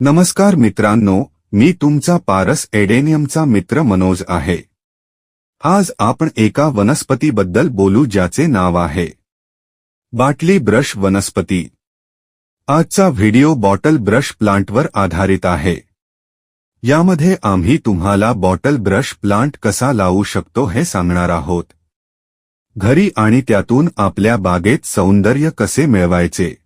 नमस्कार मित्रांनो मी तुमचा पारस एडेनियमचा मित्र मनोज आहे. आज आपण एका वनस्पतीबद्दल बोलू ज्याचे नाव आहे. बाटली ब्रश वनस्पती. आजचा व्हिडिओ बॉटल ब्रश प्लांटवर आधारित आहे. यामध्ये आम्ही तुम्हाला बॉटल ब्रश प्लांट कसा लावू शकतो हे सांगणार आहोत. घरी आणि त्यातून आपल्या बागेत सौंदर्य कसे मिळवायचे?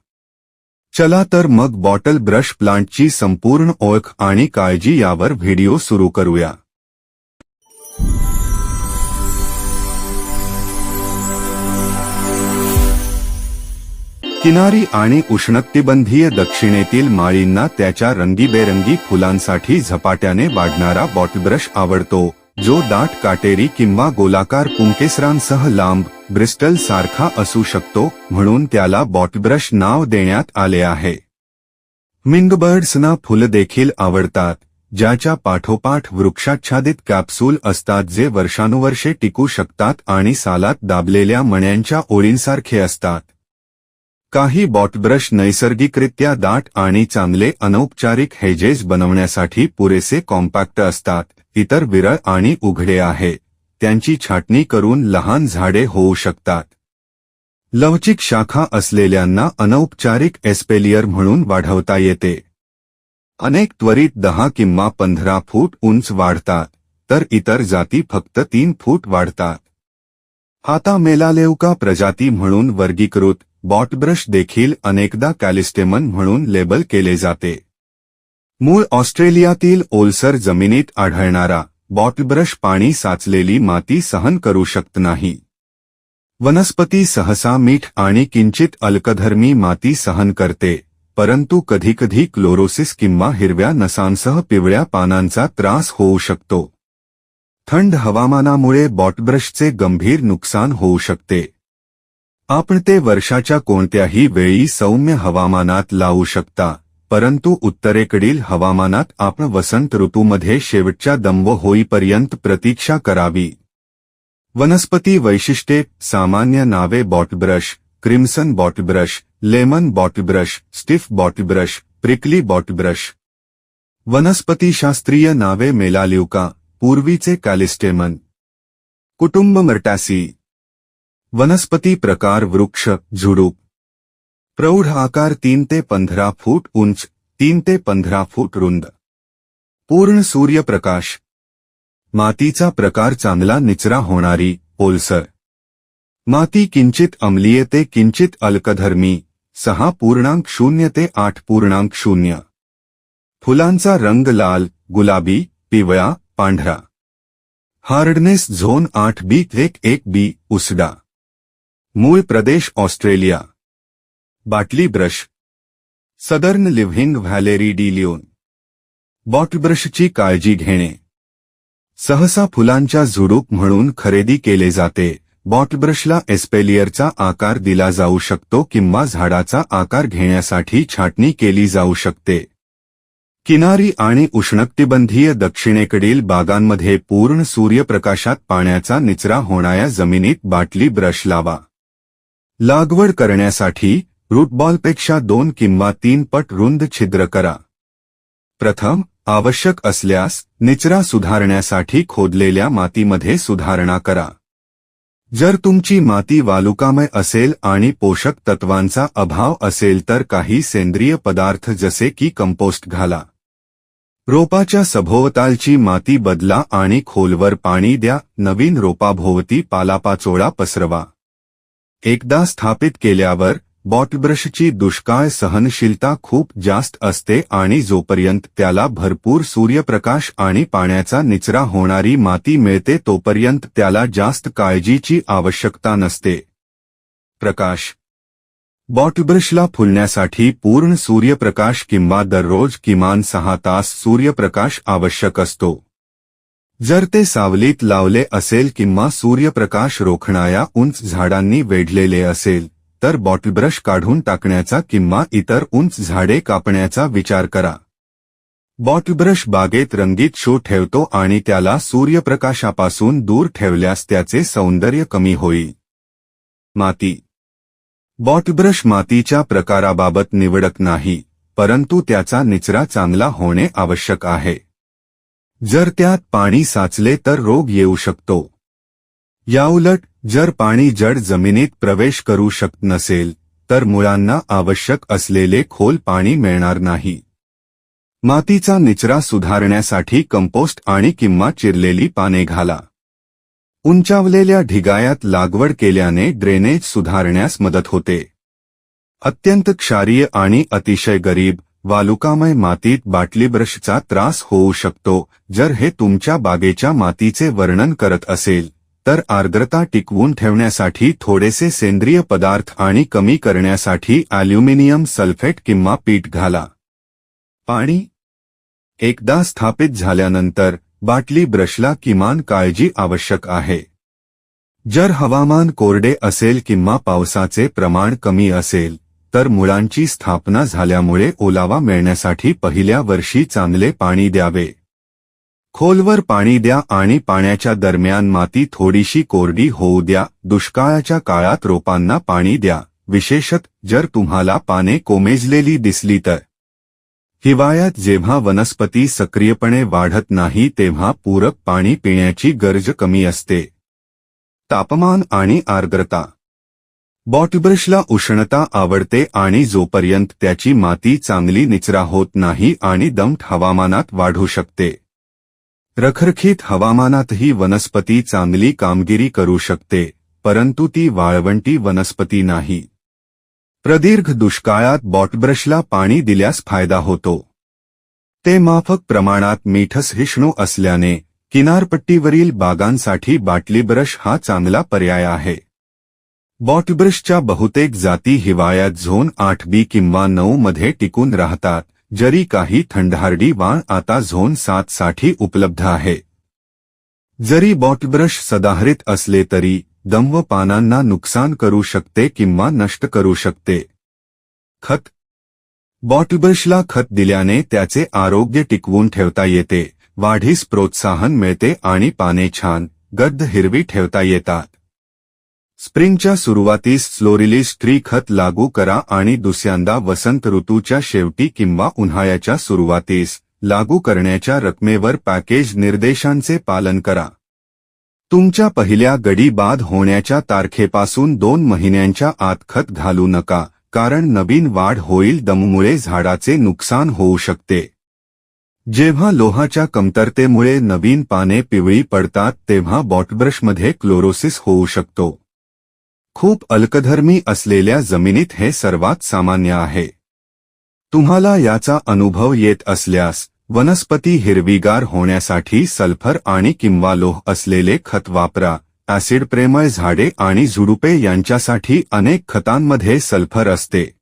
चला तर मग बॉटल ब्रश प्लांटची संपूर्ण ओळख आणि काळजी यावर व्हिडिओ सुरू करूया. किनारी आणि उष्णकटिबंधीय दक्षिणेतील माळींना त्याच्या रंगीबेरंगी फुलांसाठी झपाट्याने वाढणारा बॉटलब्रश आवडतो जो दाट काटेरी किंवा गोलाकार पुंकेसरांसह लांब ब्रिस्टल सारखा असू शकतो म्हणून त्याला बॉटब्रश नाव देण्यात आले आहे. मिंगबर्ड्सना फुलं देखील आवडतात ज्याच्या पाठोपाठ वृक्षाच्छादित कॅप्सूल असतात जे वर्षानुवर्षे टिकू शकतात आणि सालात दाबलेल्या मण्यांच्या ओळींसारखे असतात. काही बॉटब्रश नैसर्गिकरित्या दाट आणि चांगले अनौपचारिक हेजेस बनवण्यासाठी पुरेसे कॉम्पॅक्ट असतात इतर विरळ आणि उघडे आहे. त्यांची छाटणी करून लहान झाडे होऊ शकतात. लवचिक शाखा असलेल्यांना अनौपचारिक एस्पेलियर म्हणून वाढवता येते. अनेक त्वरित दहा किंवा पंधरा फूट उंच वाढतात तर इतर जाती फक्त तीन फूट वाढतात. हाता मेलालेवका प्रजाती म्हणून वर्गीकृत बॉटब्रश देखील अनेकदा कॅलिस्टेमन म्हणून लेबल केले जाते. मूळ ऑस्ट्रेलियातील ओलसर जमिनीत आढळणारा बॉटब्रश पाणी साचलेली माती सहन करू शकत नाही. वनस्पती सहसा मीठ आणि किंचित अल्कधर्मी माती सहन करते, परंतु कधीकधी क्लोरोसिस किंवा हिरव्या नसांसह पिवळ्या पानांचा त्रास होऊ शकतो. थंड हवामानामुळे बॉटब्रशचे गंभीर नुकसान होऊ शकते. आपण ते वर्षाच्या कोणत्याही वेळी सौम्य हवामानात लावू शकता. परंतु उत्तरेकडील हवामानात आपण वसंत ऋतूमध्ये शेवटच्या दंव होईपर्यंत प्रतीक्षा करावी. वनस्पती वैशिष्ट्ये सामान्य नावे bottlebrush crimson bottlebrush lemon bottlebrush stiff bottlebrush prickly bottlebrush वनस्पतीशास्त्रीय नावे मेलाल्युका पूर्वीचे कॅलिस्टेमन. कुटुंब मर्टॅसी. वनस्पती प्रकार वृक्ष झुडूप. प्रौढ आकार तीन ते पंधरा फूट उंच तीन ते पंधरा फूट रुंद. पूर्ण सूर्यप्रकाश. मातीचा प्रकार चांगला निचरा होणारी ओलसर. माती किंचित अम्लीय ते किंचित अल्कधर्मी सहा पूर्णांक शून्य ते आठ पूर्णांक शून्य. फुलांचा रंग लाल गुलाबी पिवळा पांढरा. हार्डनेस झोन आठ बी एक एक बी उसडा. मूळ प्रदेश ऑस्ट्रेलिया. बाटली brush. Southern living Valerie de Leon. बॉटब्रशची काळजी घेणे. सहसा फुलांच्या झुडूप म्हणून खरेदी केले जाते. बॉटब्रशला एस्पेलियरचा आकार दिला जाऊ शकतो किंवा झाडाचा आकार घेण्यासाठी छाटणी केली जाऊ शकते. किनारी आणि उष्णकटिबंधीय दक्षिणेकडील बागांमध्ये पूर्ण सूर्यप्रकाशात पाण्याचा निचरा होणाऱ्या जमिनीत बाटली ब्रश लावा. लागवड करण्यासाठी रूटबॉलपेक्षा दोन किंवा तीन पट रुंद छिद्र करा. प्रथम आवश्यक असल्यास निचरा सुधारण्यासाठी खोदलेल्या मातीमध्ये सुधारणा करा. जर तुमची माती वालुकामय असेल आणि पोषक तत्वांचा अभाव असेल तर काही सेंद्रिय पदार्थ जसे की कंपोस्ट घाला. रोपाच्या सभोवतालची माती बदला आणि खोलवर पाणी द्या. नवीन रोपाभोवती पालापाचोळा पसरवा. एकदा स्थापित केल्यावर बॉटब्रशची दुष्काळ सहनशीलता खूप जास्त असते आणि जोपर्यंत त्याला भरपूर सूर्यप्रकाश आणि पाण्याचा निचरा होणारी माती मिळते तोपर्यंत त्याला जास्त काळजीची आवश्यकता नसते. प्रकाश बॉटब्रशला फुलण्यासाठी पूर्ण सूर्यप्रकाश किंवा दररोज किमान सहा तास सूर्यप्रकाश आवश्यक असतो. जर ते सावलीत लावले असेल किंवा सूर्यप्रकाश रोखणाऱ्या उंच झाडांनी वेढलेले असेल तर बॉटलब्रश काढून टाकण्याचा किंवा इतर उंच झाडे कापण्याचा विचार करा. बॉटलब्रश बागेत रंगीत शो ठेवतो आणि त्याला सूर्यप्रकाशापासून दूर ठेवल्यास त्याचे सौंदर्य कमी होईल. माती. बॉटब्रश मातीच्या प्रकाराबाबत निवडक नाही परंतु त्याचा निचरा चांगला होणे आवश्यक आहे. जर त्यात पाणी साचले तर रोग येऊ शकतो. याउलट जर पाणी जड जमिनीत प्रवेश करू शकत नसेल तर मुळांना आवश्यक असलेले खोल पाणी मिळणार नाही. मातीचा निचरा सुधारण्यासाठी कंपोस्ट आणि किंवा चिरलेली पाने घाला. उंचावलेल्या ढिगायात लागवड केल्याने ड्रेनेज सुधारण्यास मदत होते. अत्यंत क्षारीय आणि अतिशय गरीब वालुकामय मातीत बाटली ब्रशचा त्रास होऊ शकतो जर हे तुमच्या बागेच्या मातीचे वर्णन करत असेल. तर आर्द्रता टिकवून ठेवण्यासाठी थोडेसे सेंद्रिय पदार्थ आणि कमी करण्यासाठी ॲल्युमिनियम सल्फेट किंवा पीठ घाला. पाणी. एकदा स्थापित झाल्यानंतर बाटली ब्रशला किमान काळजी आवश्यक आहे. जर हवामान कोरडे असेल किंवा पावसाचे प्रमाण कमी असेल तर मुळांची स्थापना झाल्यामुळे ओलावा मिळण्यासाठी पहिल्या वर्षी चांगले पाणी द्यावे. खोलवर पाणी द्या आणि पाण्याच्या दरम्यान माती थोडीशी कोरडी होऊ द्या. दुष्काळाच्या काळात रोपांना पाणी द्या. विशेषत जर तुम्हाला पाने कोमेजलेली दिसली तर. हिवाळ्यात जेव्हा वनस्पती सक्रियपणे वाढत नाही तेव्हा पूरक पाणी पिण्याची गरज कमी असते. तापमान आणि आर्द्रता. बॉटब्रशला उष्णता आवडते आणि जोपर्यंत त्याची माती चांगली निचरा होत नाही आणि दमट हवामानात वाढू शकते. रखरखीत हवामानातही वनस्पती चांगली कामगिरी करू शकते परंतु ती वाळवंटी वनस्पती नाही. प्रदीर्घ दुष्काळात बॉटब्रशला पाणी दिल्यास फायदा होतो. ते माफक प्रमाणात मीठसहिष्णू असल्याने किनारपट्टीवरील बागांसाठी बाटली ब्रश हा चांगला पर्याय आहे. बॉटब्रशच्या बहुतेक जाती हिवाळ्यात झोन आठ बी किंवा नऊ मध्ये टिकून राहतात. जरी काही थंडहार्डी वाण आता झोन सात साठी उपलब्ध आहे. जरी बॉटब्रश सदाहरित असले तरी, दम व पानांना नुकसान करू शकते किंवा नष्ट करू शकते. खत. बॉटब्रशला खत दिल्याने त्याचे आरोग्य टिकवून ठेवता येते, वाढीस प्रोत्साहन मिळते आणि पाने छान, गद्द हिरवी ठेवता येतात. स्प्रिंगच्या सुरुवातीस स्लोरिलीज थ्री खत लागू करा आणि दुसऱ्यांदा वसंत ऋतूच्या शेवटी किंवा उन्हाळ्याच्या सुरुवातीस लागू करण्याच्या रकमेवर पॅकेज निर्देशांचे पालन करा. तुमच्या पहिल्या गडी बाद होण्याच्या तारखेपासून दोन महिन्यांच्या आत खत घालू नका कारण नवीन वाढ होईल दममुळे झाडाचे नुकसान होऊ शकते. जेव्हा लोहाच्या कमतरतेमुळे नवीन पाने पिवळी पडतात तेव्हा बॉटब्रशमध्ये क्लोरोसिस होऊ शकतो. खूप अल्कधर्मी असलेल्या जमिनीत हे सर्वात सामान्य आहे. तुम्हाला याचा अनुभव येत असल्यास वनस्पती हिरवीगार होण्यासाठी सल्फर आणि किंवा लोह असलेले खत वापरा ऍसिड प्रेमळ झाडे आणि झुडुपे यांच्यासाठी अनेक खतांमध्ये सल्फर असते.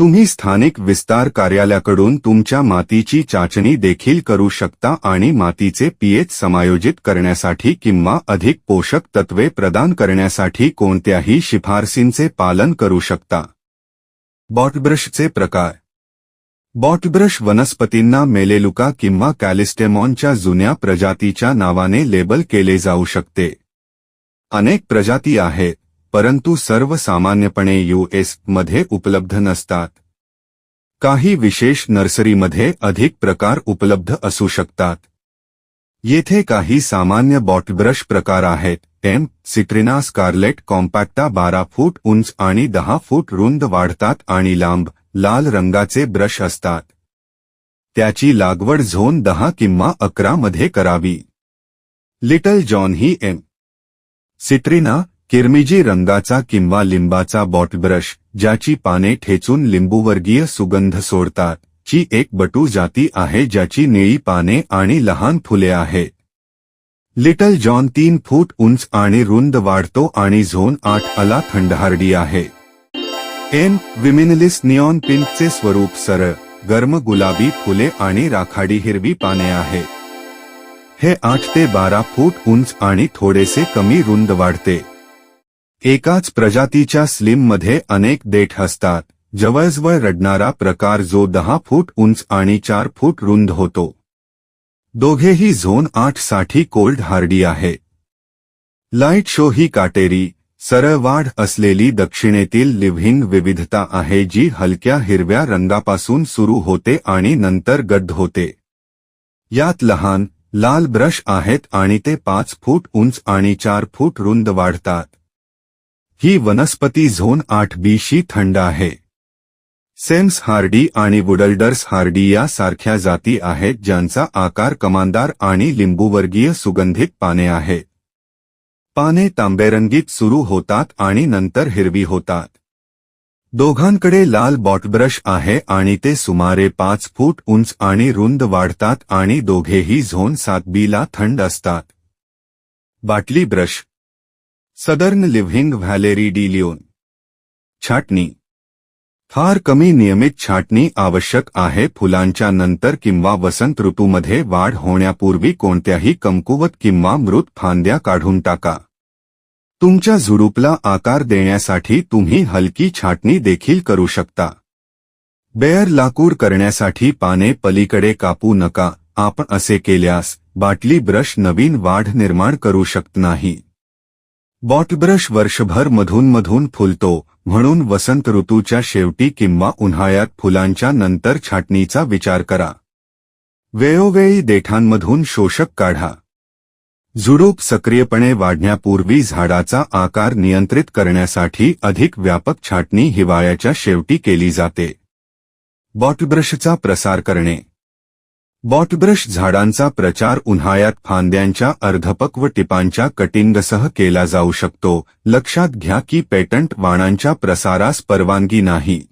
तुम्ही स्थानिक विस्तार कार्यालयाकडून तुमच्या मातीची चाचणी देखील करू शकता आणि मातीचे पीएच समायोजित करण्यासाठी किंवा अधिक पोषक तत्वे प्रदान करण्यासाठी कोणत्याही शिफारसींचे पालन करू शकता. बॉटब्रशचे प्रकार. बॉटब्रश वनस्पतींना मेलेलुका किंवा कॅलिस्टेमॉनच्या जुन्या प्रजातीच्या नावाने लेबल केले जाऊ शकते. अनेक प्रजाती आहेत. परंतु यूएस मध्ये उपलब्ध नसतात. काही विशेष नर्सरीमध्ये अधिक प्रकार उपलब्ध असू शकतात. येथे काही सामान्य बॉटब्रश प्रकार आहेत, एम, सिट्रिना स्कारलेट कॉम्पॅक्टा बारा फूट उंच आणि दहा फूट रुंद वाढतात आणि लांब, लाल रंगाचे ब्रश असतात. त्याची लागवड झोन दहा किंवा अकरा मध्ये करावी. लिटल जॉन ही एम, सिट्रिना किरमिजी रंगाचा किंवा लिंबाचा बॉटब्रश ज्याची पाने ठेचून लिंबूवर्गीय सुगंध सोडतात ची एक बटू जाती आहे ज्याची निळी पाने आणि लहान फुले आहेत लिटल जॉन तीन फूट उंच आणि रुंद वाढतो आणि झोन आठ अला थंडहार्डी आहे. एम विमिनलिस निऑन पिंकचे स्वरूप सरळ गर्म गुलाबी फुले आणि राखाडी हिरवी पाने आहे. हे आठ ते बारा फूट उंच आणि थोडेसे कमी रुंद वाढते. एकाच प्रजातीच्या स्लिममध्ये अनेक देठ असतात. जवळजवळ रडणारा प्रकार जो दहा फूट उंच आणि चार फूट रुंद होतो. दोघेही झोन आठसाठी कोल्ड हार्डी आहे. लाइट शो ही काटेरी सरळ वाढ असलेली दक्षिणेतील लिव्हिंग विविधता आहे जी हलक्या हिरव्या रंगापासून सुरू होते आणि नंतर गड्ड होते. यात लहान लाल ब्रश आहेत आणि ते पाच फूट उंच आणि चार फूट रुंद वाढतात. ही वनस्पती झोन आठ बीशी थंड आहे. सेम्स हार्डी आणि वुडल्डर्स हार्डी यासारख्या जाती आहेत ज्यांचा आकार कमानदार आणि लिंबूवर्गीय सुगंधित पाने आहेत पाने तांबेरंगीत सुरू होतात आणि नंतर हिरवी होतात. दोघांकडे लाल बॉटब्रश आहे आणि ते सुमारे पाच फूट उंच आणि रुंद वाढतात आणि दोघेही झोन सात बीला थंड असतात. बाटली brush southern living Valerie DeLeon छाटणी. फार कमी नियमित छाटणी आवश्यक आहे फुलांच्या नंतर किंवा वसंत ऋतूमध्ये वाढ होण्यापूर्वी कोणत्याही कमकुवत किंवा मृत फांद्या काढून टाका. तुमच्या झुडूपला आकार देण्यासाठी तुम्ही हलकी छाटणी देखील करू शकता. बेअर लाकूड करण्यासाठी पाने पलीकडे कापू नका आपण असे केल्यास बाटली ब्रश नवीन वाढ निर्माण करू शकत नाही. बॉटब्रश वर्षभर मधूनमधून फुलतो म्हणून वसंत ऋतूच्या शेवटी किंवा उन्हाळ्यात फुलांच्या नंतर छाटणीचा विचार करा. वेळोवेळी देठांमधून शोषक काढा. झुडूप सक्रियपणे वाढण्यापूर्वी झाडाचा आकार नियंत्रित करण्यासाठी अधिक व्यापक छाटणी हिवाळ्याच्या शेवटी केली जाते. बॉटब्रशचा प्रसार करणे. बॉटब्रश झाडांचा प्रचार उन्हाळ्यात फांद्यांच्या व टिपांच्या कटिंगसह केला जाऊ शकतो. लक्षात घ्या की पेटंट वाणांच्या प्रसारास परवानगी नाही.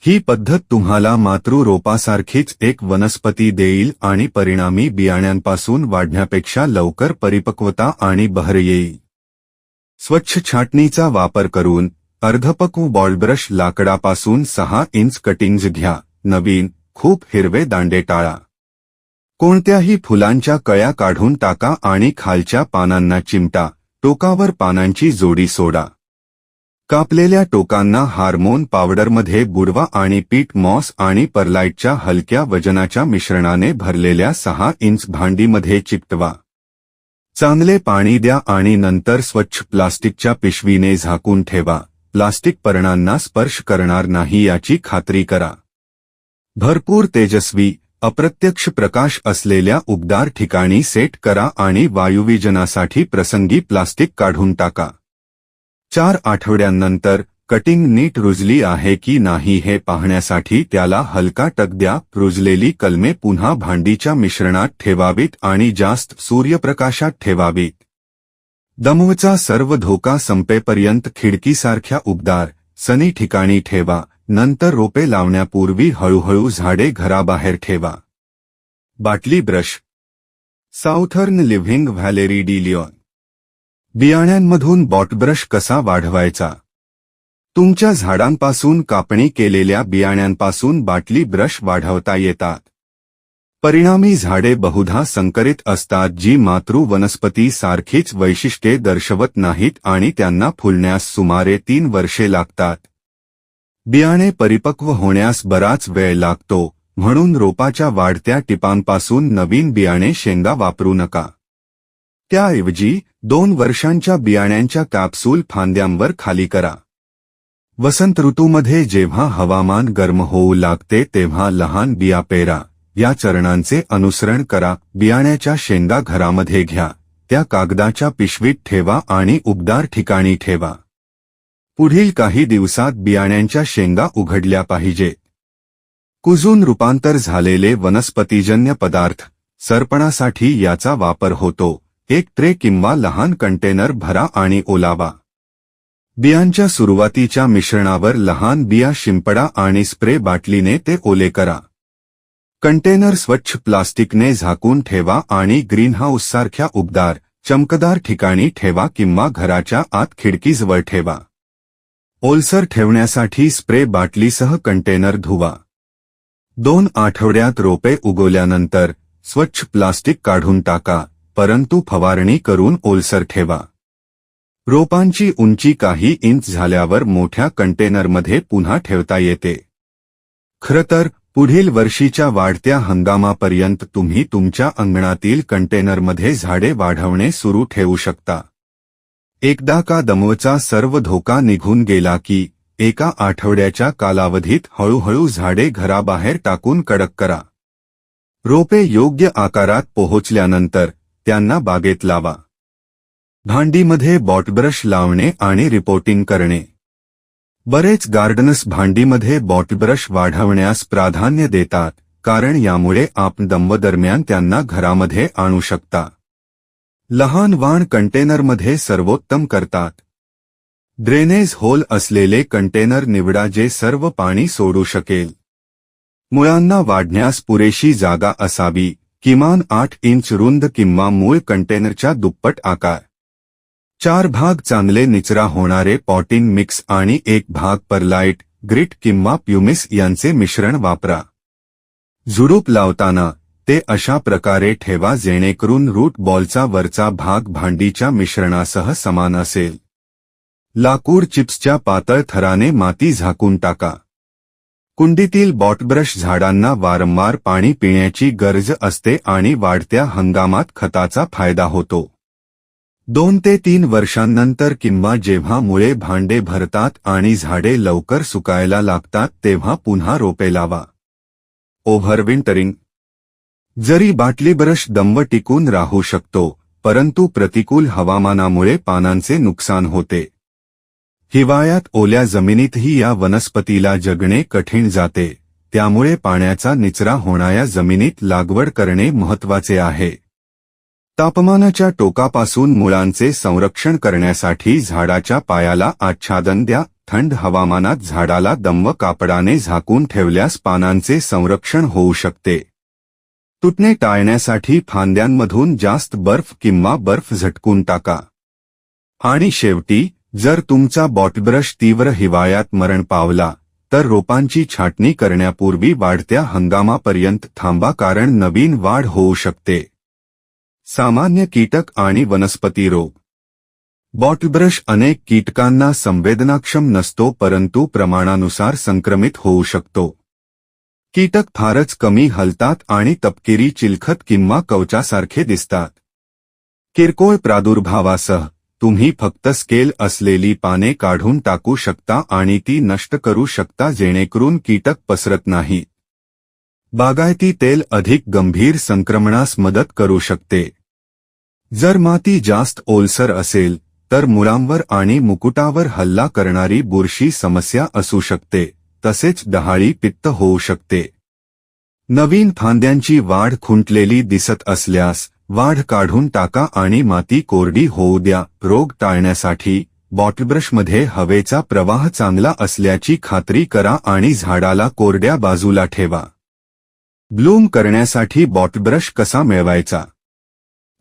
ही पद्धत तुम्हाला मातृरोपासारखीच एक वनस्पती देईल आणि परिणामी बियाण्यांपासून वाढण्यापेक्षा लवकर परिपक्वता आणि बहर येईल. स्वच्छ छाटणीचा वापर करून अर्धपक्व बॉलब्रश लाकडापासून सहा इंच कटिंग्ज घ्या. नवीन खूप हिरवे दांडे टाळा. कोणत्याही फुलांच्या कळ्या काढून टाका आणि खालच्या पानांना चिमटा टोकावर पानांची जोडी सोडा. कापलेल्या टोकांना हार्मोन पावडरमध्ये बुडवा आणि पीट मॉस आणि परलाईटच्या हलक्या वजनाच्या मिश्रणाने भरलेल्या सहा इंच भांडीमध्ये चिकटवा. चांगले पाणी द्या आणि नंतर स्वच्छ प्लास्टिकच्या पिशवीने झाकून ठेवा. प्लास्टिक पर्णांना स्पर्श करणार नाही याची खात्री करा. भरपूर तेजस्वी अप्रत्यक्ष प्रकाश असलेल्या उबदार ठिकाणी सेट करा आणि वायुविजनासाठी प्रसंगी प्लास्टिक काढून टाका. चार आठवड्यांनंतर कटिंग नीट रुजली आहे की नाही हे पाहण्यासाठी त्याला हलका टक द्या रुजलेली कलमे पुन्हा भांडीच्या मिश्रणात ठेवावीत आणि जास्त सूर्यप्रकाशात ठेवावीत. दमवचा सर्व धोका संपेपर्यंत खिडकीसारख्या उबदार सनी ठिकाणी ठेवा. नंतर रोपे लावण्यापूर्वी हळूहळू झाडे घराबाहेर ठेवा. बाटली brush. Southern Living Valerie DeLeon बियाण्यांमधून bottlebrush कसा वाढवायचा? तुमच्या झाडांपासून कापणी केलेल्या बियाण्यांपासून बाटली ब्रश वाढवता येतात. परिणामी झाडे बहुधा संकरित असतात जी मातृ वनस्पती सारखीच वैशिष्ट्ये दर्शवत नाहीत आणि त्यांना फुलण्यास सुमारे तीन वर्षे लागतात. बियाणे परिपक्व होण्यास बराच वेळ लागतो म्हणून रोपाच्या वाढत्या टिपांपासून नवीन बियाणे शेंगा वापरू नका. त्याऐवजी दोन वर्षांच्या बियाण्यांच्या कॅप्सूल फांद्यांवर खाली करा. वसंत ऋतूमध्ये जेव्हा हवामान गर्म होऊ लागते तेव्हा लहान बिया पेरा या चरणांचे अनुसरण करा बियाण्याच्या शेंगा घरामध्ये घ्या त्या कागदाच्या पिशवीत ठेवा आणि उबदार ठिकाणी ठेवा. पुढील काही दिवसात बियाण्यांच्या शेंगा उघडल्या पाहिजे. कुजून रूपांतर झालेले वनस्पतीजन्य पदार्थ सरपणासाठी याचा वापर होतो. एक ट्रे किंवा लहान कंटेनर भरा आणि ओलावा. बियांच्या सुरुवातीच्या मिश्रणावर लहान बिया शिंपडा आणि स्प्रे बाटलीने ते ओले करा. कंटेनर स्वच्छ प्लास्टिकने झाकून ठेवा आणि ग्रीनहाऊससारख्या उबदार चमकदार ठिकाणी ठेवा किंवा घराच्या आत खिडकीजवळ ठेवा. ओलसर ठेवण्यासाठी स्प्रे बाटलीसह कंटेनर धुवा. दोन आठवड्यात रोपे उगवल्यानंतर स्वच्छ प्लास्टिक काढून टाका परंतु फवारणी करून ओलसर ठेवा. रोपांची उंची काही इंच झाल्यावर मोठ्या कंटेनरमध्ये पुन्हा ठेवता येते. खरंतर पुढील वर्षीच्या वाढत्या हंगामापर्यंत तुम्ही तुमच्या अंगणातील कंटेनरमध्ये झाडे वाढवणे सुरू ठेवू शकता. एकदा का दमवचा सर्व धोका निघून गेला की एका आठवड्याच्या कालावधीत हळूहळू झाडे घराबाहेर टाकून कडक करा. रोपे योग्य आकारात पोहोचल्यानंतर त्यांना बागेत लावा. भांडीमध्ये बॉटब्रश लावणे आणि रिपोर्टिंग करणे. बरेच गार्डनस भांडीमध्ये बॉटब्रश वाढवण्यास प्राधान्य देतात कारण यामुळे आपण दंवदरम्यान त्यांना घरामध्ये आणू शकता. लहान वाण कंटेनरमध्ये सर्वोत्तम करतात. ड्रेनेज होल असलेले कंटेनर निवडा जे सर्व पाणी सोडू शकेल. मुळांना वाढण्यास पुरेशी जागा असावी किमान आठ इंच रुंद किंवा मूळ कंटेनरच्या दुप्पट आकार. चार भाग चांगले निचरा होणारे पॉटिंग मिक्स आणि एक भाग परलाइट ग्रिट किंवा प्युमिस यांचे मिश्रण वापरा. झुडूप लावताना ते अशा प्रकारे ठेवा जेणेकरून रूट बॉलचा वरचा भाग भांडीच्या मिश्रणासह समान असेल. लाकूड चिप्सच्या पातळ थराने माती झाकून टाका. कुंडीतील बॉटब्रश झाडांना वारंवार पाणी पिण्याची गरज असते आणि वाढत्या हंगामात खताचा फायदा होतो. दोन ते तीन वर्षांनंतर किंवा जेव्हा मुळे भांडे भरतात आणि झाडे लवकर सुकायला लागतात तेव्हा पुन्हा रोपे लावा. ओव्हरविंटरिंग जरी बाटली ब्रश दंव टिकून राहू शकतो परंतु प्रतिकूल हवामानामुळे पानांचे नुकसान होते. हिवाळ्यात ओल्या जमिनीतही या वनस्पतीला जगणे कठीण जाते त्यामुळे पाण्याचा निचरा होणाऱ्या जमिनीत लागवड करणे महत्त्वाचे आहे. तापमानाच्या टोकापासून मुळांचे संरक्षण करण्यासाठी झाडाच्या पायाला आच्छादन द्या थंड हवामानात झाडाला दंव कापडाने झाकून ठेवल्यास पानांचे संरक्षण होऊ शकते. तुटणे टाळण्यासाठी फांद्यांमधून जास्त बर्फ किंवा बर्फ झटकून टाका. आणि शेवटी जर तुमचा बॉटब्रश तीव्र हिवाळ्यात मरण पावला तर रोपांची छाटणी करण्यापूर्वी वाढत्या हंगामापर्यंत थांबा कारण नवीन वाढ होऊ शकते. सामान्य कीटक आणि वनस्पती रोग. बॉटब्रश अनेक कीटकांना संवेदनाक्षम नसतो परंतु प्रमाणानुसार संक्रमित होऊ शकतो. कीटक फारच कमी हलतात आणि तपकिरी चिलखत किंवा कवचासारखे दिसतात. किरकोळ प्रादुर्भावासह, तुम्ही फक्त स्केल असलेली पाने काढून टाकू शकता आणि ती नष्ट करू शकता जेणेकरून कीटक पसरत नाहीत बागायती तेल अधिक गंभीर संक्रमणास मदत करू शकते. जर माती जास्त ओलसर असेल, तर मुळांवर आणि मुकुटावर हल्ला करणारी बुरशी समस्या असू शकते. तसेच डहाळी पित्त होऊ शकते. नवीन फांद्यांची वाढ खुंटलेली दिसत असल्यास वाढ काढून टाका आणि माती कोरडी होऊ द्या. रोग टाळण्यासाठी बॉटलब्रशमध्ये हवेचा प्रवाह चांगला असल्याची खात्री करा आणि झाडाला कोरड्या बाजूला ठेवा. ब्लूम करण्यासाठी बॉटब्रश कसा मिळवायचा?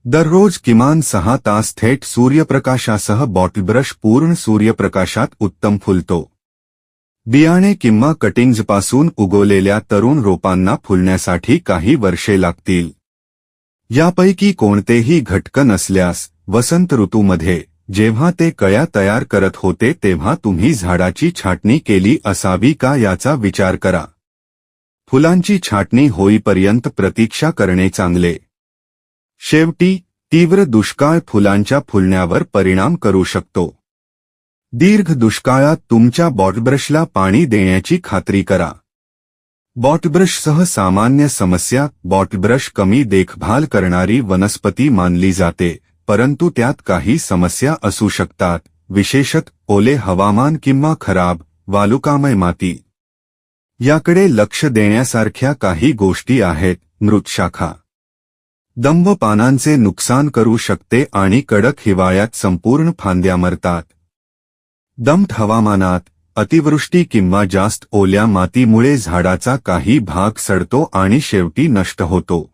दररोज किमान सहा तास थेट सूर्यप्रकाशासह बॉटलब्रश पूर्ण सूर्यप्रकाशात उत्तम फुलतो. बियाणे किंवा कटिंग्जपासून उगवलेल्या तरुण रोपांना फुलण्यासाठी काही वर्षे लागतील. यापैकी कोणतेही घटक नसल्यास वसंत ऋतूमध्ये जेव्हा ते कळ्या तयार करत होते तेव्हा तुम्ही झाडाची छाटणी केली असावी का याचा विचार करा. फुलांची छाटणी होईपर्यंत प्रतीक्षा करणे चांगले. शेवटी तीव्र दुष्काळ फुलांच्या फुलण्यावर परिणाम करू शकतो. दीर्घ दुष्काळात तुमच्या बॉटब्रशला पाणी देण्याची खात्री करा. बॉटब्रशसह सामान्य समस्या बॉटब्रश कमी देखभाल करणारी वनस्पती मानली जाते परंतु त्यात काही समस्या असू शकतात विशेषत ओले हवामान किंवा खराब वालुकामय माती. याकडे लक्ष देण्यासारख्या काही गोष्टी आहेत मृतशाखा दंभ पानांचे नुकसान करू शकते आणि कडक हिवाळ्यात संपूर्ण फांद्या मरतात. दमट हवामानात अतिवृष्टी किंवा जास्त ओल्या मातीमुळे झाडाचा काही भाग सडतो आणि शेवटी नष्ट होतो.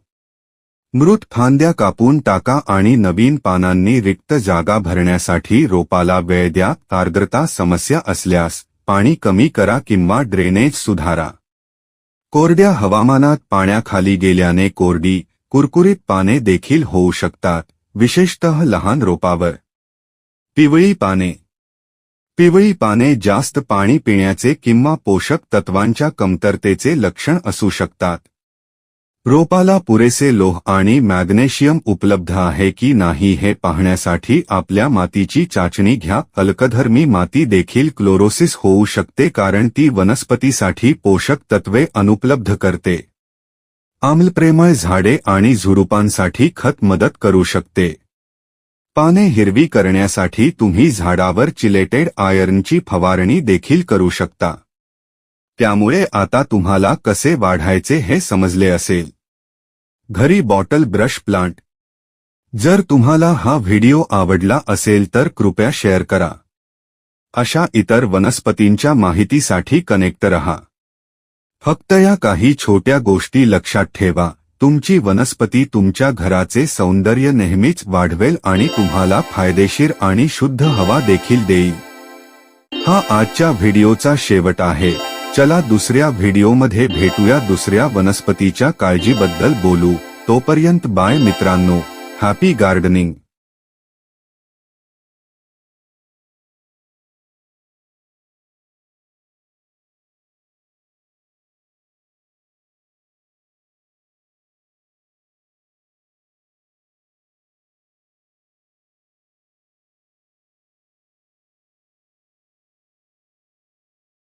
मृत फांद्या कापून टाका आणि नवीन पानांनी रिक्त जागा भरण्यासाठी रोपाला वेळ द्या. आर्द्रता समस्या असल्यास पाणी कमी करा किंवा ड्रेनेज सुधारा. कोरड्या हवामानात पाण्याखाली गेल्याने कोरडी कुरकुरीत पाने देखील होऊ शकतात विशेषतः लहान रोपावर. पिवळी पाने पिवळी पाने जास्त पाणी पिण्याचे किंवा पोषक तत्वांच्या कमतरतेचे लक्षण असू शकतात. रोपाला पुरेसे लोह आणि मॅग्नेशियम उपलब्ध आहे की नाही हे पाहण्यासाठी आपल्या मातीची चाचणी घ्या. अल्कधर्मी माती देखील क्लोरोसिस होऊ शकते कारण ती वनस्पतीसाठी पोषक तत्वे अनुपलब्ध करते. आम्लप्रेमळ झाडे आणि झुडुपांसाठी खत मदत करू शकते. पाने हिरवी करण्यासाठी तुम्ही झाडावर चिलेटेड आयर्नची फवारणी देखील करू शकता. त्यामुळे आता तुम्हाला कसे वाढायचे हे समजले असेल. घरी बॉटल ब्रश प्लांट. जर तुम्हाला हा व्हिडिओ आवडला असेल तर कृपया शेअर करा. अशा इतर वनस्पतींच्या माहितीसाठी कनेक्ट रहा. फक्त या काही छोट्या गोष्टी लक्षात ठेवा. तुमची वनस्पती तुमच्या घराचे सौंदर्य नेहमीच वाढवेल आणि तुम्हाला फायदेशीर आणि शुद्ध हवा देखील देईल. हा आजच्या व्हिडिओचा शेवट आहे. चला दुसऱ्या व्हिडिओमध्ये भेटूया दुसऱ्या वनस्पतीच्या काळजीबद्दल बोलू. तोपर्यंत बाय मित्रांनो. Happy gardening